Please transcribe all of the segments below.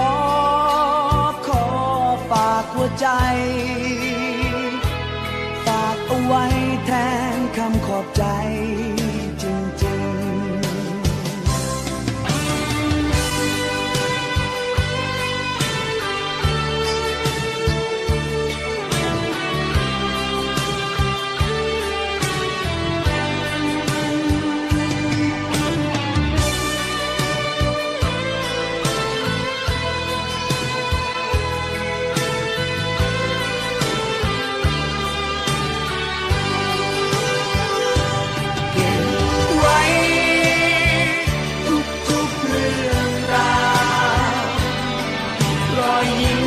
อ ใจ ฝากเอาไว้ รอยยิ้ม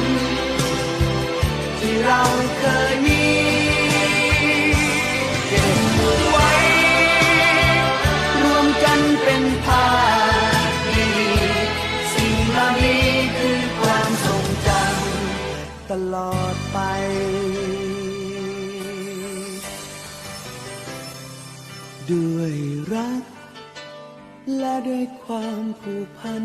ที่เราเคยมีเก็บไว้ รวมกันเป็นภาพดีสิ่งเหล่านี้คือความทรงจำตลอดไปด้วยรัก และด้วยความผูกพัน